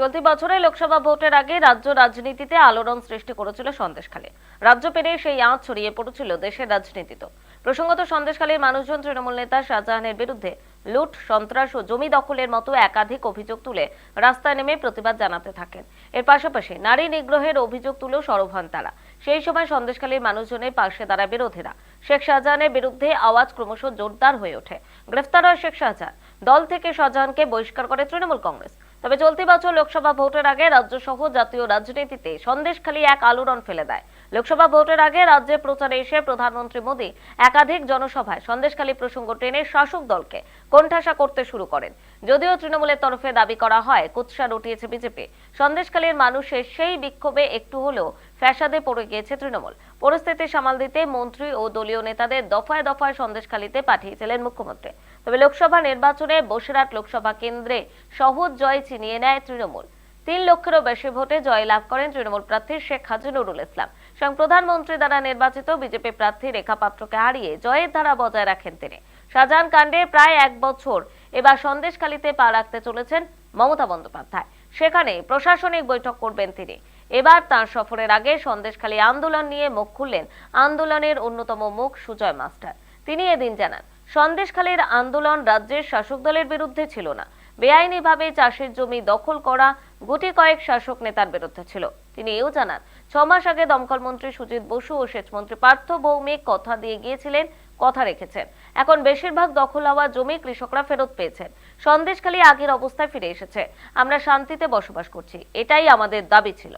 চলতি বছরে লোকসভা ভোটের আগে রাজ্য রাজনীতিতে আলোড়ন সৃষ্টি করেছিল সন্দেশখালী। রাজ্য পেরিয়ে সেই আঁচ ছড়িয়ে পড়েছিল দেশের রাজনীতিতে। প্রসঙ্গত সন্দেশখালীর মানুষজন, তৃণমূল নেতা শাহজাহানের বিরুদ্ধে লুট, সন্ত্রাস ও জমি দখলের মতো একাধিক অভিযোগ তুলে রাস্তায় নেমে প্রতিবাদ জানাতে থাকেন। এর পাশাপাশি নারী নিগ্রহের অভিযোগ তুলেও সরব হন তারা। সেই সময় সন্দেশখালীর মানুষজনের পাশে দাঁড়ায় বিরোধীরা। শেখ শাহজাহানের বিরুদ্ধে আওয়াজ ক্রমশ জোরদার হয়ে ওঠে। গ্রেফতার হয় শেখ শাহজাহান। দল থেকে শাহজাহানকে বহিষ্কার করে তৃণমূল কংগ্রেস। তবে চলতি বছর লোকসভা ভোটের আগে রাজ্য সহ জাতীয় রাজনীতিতে সন্দেশখালী এক আলোড়ন ফেলে দেয়। লোকসভা ভোটের আগে রাজ্যে প্রচারে এসে প্রধানমন্ত্রী মোদী একাধিক জনসভায় সন্দেশখালী প্রসঙ্গ টেনে শাসক দলকে কোণঠাসা করতে শুরু করেন। যদিও তৃণমূলের তরফে দাবি করা হয়, কুৎসা উঠিয়েছে বিজেপি। সন্দেশখালীর মানুষের সেই বিক্ষোভে একটু হলেও ফ্যাসাদে পড়ে গিয়েছে তৃণমূল। পরিস্থিতি সামাল দিতে মন্ত্রী ও দলীয় নেতাদের দফায় দফায় সন্দেশখালীতে পাঠিয়েছিলেন মুখ্যমন্ত্রী। তবে লোকসভা নির্বাচনে বসিরহাট লোকসভা কেন্দ্রে সহজ জয় ছিনিয়ে নেয় তৃণমূল। তিন লক্ষেরও বেশি ভোটে জয় লাভ করেন তৃণমূল প্রার্থী শেখ হাজি নুরুল ইসলাম। স্বয়ং প্রধানমন্ত্রী দ্বারা নির্বাচিত বিজেপি প্রার্থী রেখা পাত্রকে হারিয়ে জয়ের ধারা বজায় রাখেন তিনি। শাহজাহান কাণ্ডে প্রায় এক বছর এবার সন্দেশখালিতে পা রাখতে চলেছেন মমতা বন্দ্যোপাধ্যায়। সেখানে প্রশাসনিক বৈঠক করবেন তিনি। এবার তার সফরের আগে সন্দেশখালী আন্দোলন নিয়ে মুখ খুললেন আন্দোলনের অন্যতম মুখ সুজয় মাস্টার। তিনি এদিন জানান, সন্দেশখালীর আন্দোলন রাজ্যের শাসক দলের বিরুদ্ধে ছিল না। বেআইনিভাবে চাষের জমি দখল করা গুটি কয়েক শাসক নেতার বিরুদ্ধে ছিল। তিনি এও জানান ছ মাস আগে দমকল মন্ত্রী সুজিত বসু ও সেচ মন্ত্রী পার্থ ভৌমিক কথা দিয়ে গিয়েছিলেন, কথা রেখেছেন। এখন বেশিরভাগ দখল হওয়া জমি কৃষকরা ফেরত পেয়েছেন। সন্দেশখালী আগের অবস্থায় ফিরে এসেছে। আমরা শান্তিতে বসবাস করছি। এটাই আমাদের দাবি ছিল।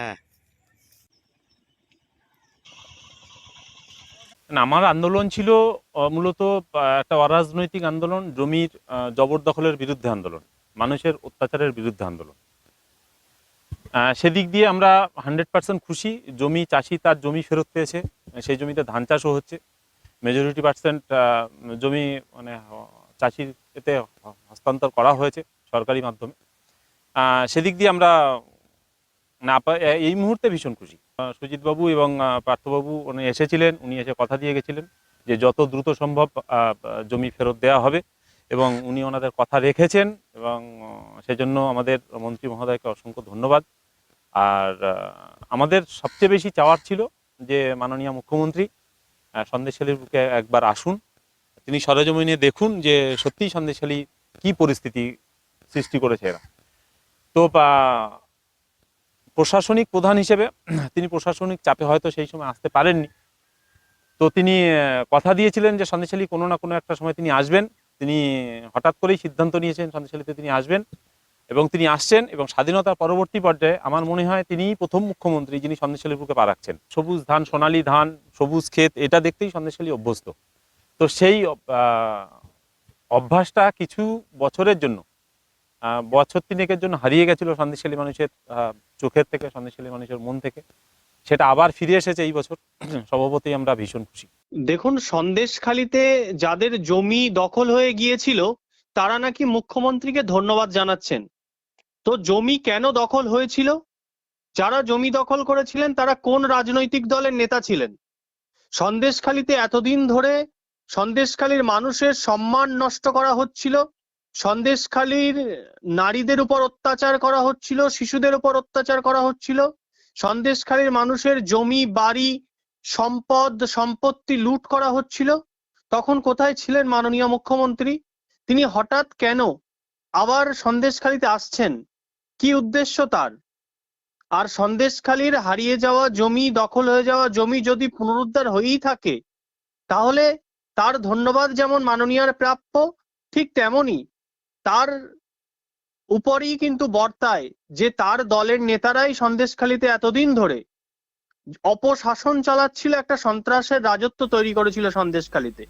হ্যাঁ। আমার আন্দোলন ছিল মূলত একটা অরাজনৈতিক আন্দোলন, জমির জবরদখলের বিরুদ্ধে আন্দোলন, মানুষের অত্যাচারের বিরুদ্ধে আন্দোলন। সেদিক দিয়ে আমরা হান্ড্রেড পার্সেন্ট খুশি, জমি, চাষি তার জমি ফেরত পেয়েছে, সেই জমিতে ধান চাষও হচ্ছে। মেজরিটি পার্সেন্ট জমি মানে চাষির এতে হস্তান্তর করা হয়েছে সরকারি মাধ্যমে। সেদিক দিয়ে আমরা না এই মুহূর্তে ভীষণ খুশি। সুজিতবাবু এবং পার্থবাবু উনি এসেছিলেন উনি এসে কথা দিয়ে গেছিলেন যে যত দ্রুত সম্ভব জমি ফেরত দেওয়া হবে এবং উনি ওনাদের কথা রেখেছেন এবং সেজন্য আমাদের মন্ত্রী মহোদয়কে অসংখ্য ধন্যবাদ। আর আমাদের সবচেয়ে বেশি চাওয়ার ছিল যে মাননীয় মুখ্যমন্ত্রী আহ, সন্দেশখালীর বুকে একবার আসুন। তিনি সরেজমিনে দেখুন যে সত্যিই সন্দেশখালী কি পরিস্থিতি সৃষ্টি করেছে এরা। তো প্রশাসনিক প্রধান হিসেবে, তিনি প্রশাসনিক চাপে হয়তো সেই সময় আসতে পারেননি। তো তিনি কথা দিয়েছিলেন যে সন্দেশালী কোনো না কোনো একটা সময় তিনি আসবেন। তিনি হঠাৎ করেই সিদ্ধান্ত নিয়েছেন সন্দেশালীতে তিনি আসবেন এবং তিনি আসছেন এবং স্বাধীনতার পরবর্তী পর্যায়ে আমার মনে হয় তিনিই প্রথম মুখ্যমন্ত্রী যিনি সন্দেশালীর বুকে পা রাখছেন। সবুজ ধান, সোনালী ধান, সবুজ ক্ষেত, এটা দেখতেই সন্দেশালী অভ্যস্ত। তো সেই অভ্যাসটা কিছু বছরের জন্য বছর তিনেকের জন্য হারিয়ে গেছিল সন্দেশালী মানুষের চোখের থেকে সন্দেশালী মানুষের মন থেকে। সেটা আবার ফিরে এসেছে এই বছর। স্বভাবতই আমরা ভীষণ খুশি। দেখুন, সন্দেশখালিতে যাদের জমি দখল হয়ে গিয়েছিল, তারা নাকি মুখ্যমন্ত্রীকে ধন্যবাদ জানাচ্ছেন। তো জমি কেন দখল হয়েছিল? যারা জমি দখল করেছিলেন, তারা কোন রাজনৈতিক দলের নেতা ছিলেন? সন্দেশখালিতে এতদিন ধরে সন্দেশখালীর মানুষের সম্মান নষ্ট করা হচ্ছিল। সন্দেশখালির নারীদের উপর অত্যাচার করা হচ্ছিল, শিশুদের উপর অত্যাচার করা হচ্ছিল। সন্দেশখালীর মানুষের জমি, বাড়ি, সম্পদ, সম্পত্তি লুট করা হচ্ছিল। তখন কোথায় ছিলেন মাননীয় মুখ্যমন্ত্রী? তিনি হঠাৎ কেন আবার সন্দেশখালীতে আসছেন? কি উদ্দেশ্য তার? আর সন্দেশখালীর হারিয়ে যাওয়া জমি, দখল হয়ে যাওয়া জমি যদি পুনরুদ্ধার হয়েই থাকে, তাহলে তার ধন্যবাদ যেমন মাননীয়ার প্রাপ্য, ঠিক তেমনই তার উপরই কিন্তু বর্তায় যে তার দলের নেতারাই সন্দেশখালিতে এতদিন ধরে অপশাসন চালাচ্ছিল, একটা সন্ত্রাসের রাজত্ব তৈরি করেছিল সন্দেশখালিতে।